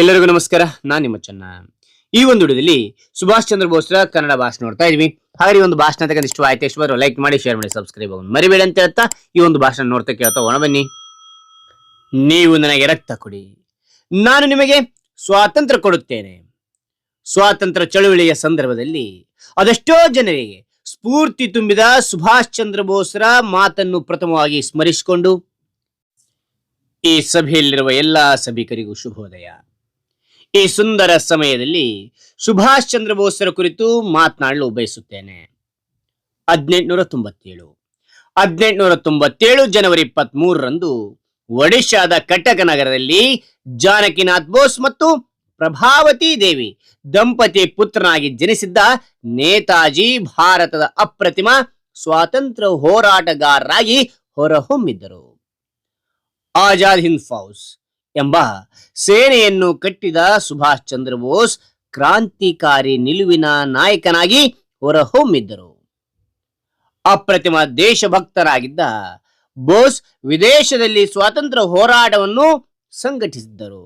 ಎಲ್ಲರಿಗೂ ನಮಸ್ಕಾರ, ನಾನು ನಿಮ್ಮ ಚೆನ್ನ. ಈ ಒಂದು ವಿಡಿಯೋದಲ್ಲಿ ಸುಭಾಷ್ ಚಂದ್ರ ಬೋಸ್ರ ಕನ್ನಡ ಭಾಷಣ ನೋಡ್ತಾ ಇದೀವಿ. ಹಾಗೆ ಒಂದು ಭಾಷಣ ತಗೊಂಡು ಇಷ್ಟ ಆಯ್ತು, ಇಷ್ಟ ಲೈಕ್ ಮಾಡಿ ಶೇರ್ ಮಾಡಿ ಸಬ್ಸ್ಕ್ರೈಬ್ ಆಗೋದು ಮರಿಬೇಡಿ ಅಂತ ಹೇಳ್ತಾ ಈ ಒಂದು ಭಾಷಣ ನೋಡ್ತಾ ಕೇಳ್ತಾ ಒಣ ಬನ್ನಿ. ನೀವು ನನಗೆ ರಕ್ತ ಕೊಡಿ. ನಾನು ನಿಮಗೆ ಸ್ವಾತಂತ್ರ್ಯ ಕೊಡುತ್ತೇನೆ. ಸ್ವಾತಂತ್ರ್ಯ ಚಳುವಳಿಯ ಸಂದರ್ಭದಲ್ಲಿ ಅದೆಷ್ಟೋ ಜನರಿಗೆ ಸ್ಫೂರ್ತಿ ತುಂಬಿದ ಸುಭಾಷ್ ಚಂದ್ರ ಬೋಸ್ರ ಮಾತನ್ನು ಪ್ರಥಮವಾಗಿ ಸ್ಮರಿಸಿಕೊಂಡು ಈ ಸಭೆಯಲ್ಲಿರುವ ಎಲ್ಲಾ ಸಭಿಕರಿಗೂ ಶುಭೋದಯ. ಈ ಸುಂದರ ಸಮಯದಲ್ಲಿ ಸುಭಾಷ್ ಚಂದ್ರ ಬೋಸ್ರ ಕುರಿತು ಮಾತನಾಡಲು ಬಯಸುತ್ತೇನೆ. ಹದಿನೆಂಟುನೂರ ತೊಂಬತ್ತೇಳು ಹದಿನೆಂಟುನೂರ ತೊಂಬತ್ತೇಳು ಜನವರಿ ಇಪ್ಪತ್ತ್ ಮೂರರಂದು ಒಡಿಶಾದ ಕಟಕ ನಗರದಲ್ಲಿ ಜಾನಕಿನಾಥ್ ಬೋಸ್ ಮತ್ತು ಪ್ರಭಾವತಿ ದೇವಿ ದಂಪತಿ ಪುತ್ರನಾಗಿ ಜನಿಸಿದ್ದ ನೇತಾಜಿ ಭಾರತದ ಅಪ್ರತಿಮ ಸ್ವಾತಂತ್ರ್ಯ ಹೋರಾಟಗಾರರಾಗಿ ಹೊರಹೊಮ್ಮಿದ್ದರು. ಆಜಾದ್ ಹಿಂದ್ ಫೌಜ್ ಎಂಬ ಸೇನೆಯನ್ನು ಕಟ್ಟಿದ ಸುಭಾಷ್ ಚಂದ್ರ ಬೋಸ್ ಕ್ರಾಂತಿಕಾರಿ ನಿಲುವಿನ ನಾಯಕನಾಗಿ ಹೊರಹೊಮ್ಮಿದ್ದರು. ಅಪ್ರತಿಮ ದೇಶಭಕ್ತರಾಗಿದ್ದ ಬೋಸ್ ವಿದೇಶದಲ್ಲಿ ಸ್ವಾತಂತ್ರ್ಯ ಹೋರಾಟವನ್ನು ಸಂಘಟಿಸಿದ್ದರು.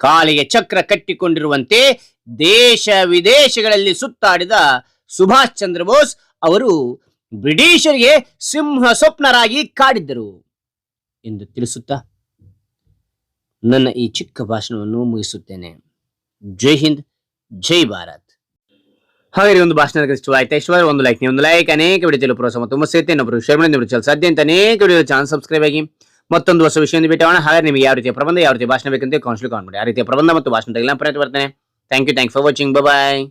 ಕಾಲಿಗೆ ಚಕ್ರ ಕಟ್ಟಿಕೊಂಡಿರುವಂತೆ ದೇಶ ವಿದೇಶಗಳಲ್ಲಿ ಸುತ್ತಾಡಿದ ಸುಭಾಷ್ ಚಂದ್ರ ಬೋಸ್ ಅವರು ಬ್ರಿಟಿಷರಿಗೆ ಸಿಂಹ ಸ್ವಪ್ನರಾಗಿ ಕಾಡಿದ್ದರು ಎಂದು ತಿಳಿಸುತ್ತಾ ನನ್ನ ಈ ಚಿಕ್ಕ ಭಾಷಣವನ್ನು ಮುಗಿಸುತ್ತೇನೆ. ಜೈ ಹಿಂದ್, ಜೈ ಭಾರತ್. ಹಾಗೆ ಒಂದು ಭಾಷಣ ಆಯ್ತಾ ಇಷ್ಟ ಒಂದು ಲೈಕ್ ನೀವು ಒಂದು ಲೈಕ್ ಅನೇಕ ವಿಡಿಯೋ ಪ್ರೋತ್ಸಾಹ ತುಂಬ ಸೇರ್ತೆ ಇನ್ನೊಬ್ಬರು ಶೇರ್ ಮಾಡಿ ಚಾನಲ್ ಸಾಧ್ಯ ಅಂತ ಅನೇಕ ವಿಡಿಯೋ ಚಾನಲ್ ಸಬ್ಸ್ಕ್ರೈಬ್ ಆಗಿ ಮತ್ತೊಂದು ಹೊಸ ವಿಷಯವನ್ನು ಬಿಟ್ಟವಣ ಹಾಗೆ ನಿಮಗೆ ಯಾವ ರೀತಿಯ ಪ್ರಬಂಧ, ಯಾವ ರೀತಿಯ ಭಾಷಣ ಬೇಕಂತ ಕೌನ್ಸಿಲ್ ಕಾನ್ ಮಾಡಿ ಆ ರೀತಿಯ ಪ್ರಬಂಧ ಮತ್ತು ಭಾಷಣ ತೆಗೆಲ್ಲ ಪ್ರಯತ್ನ thank you thank for watching bye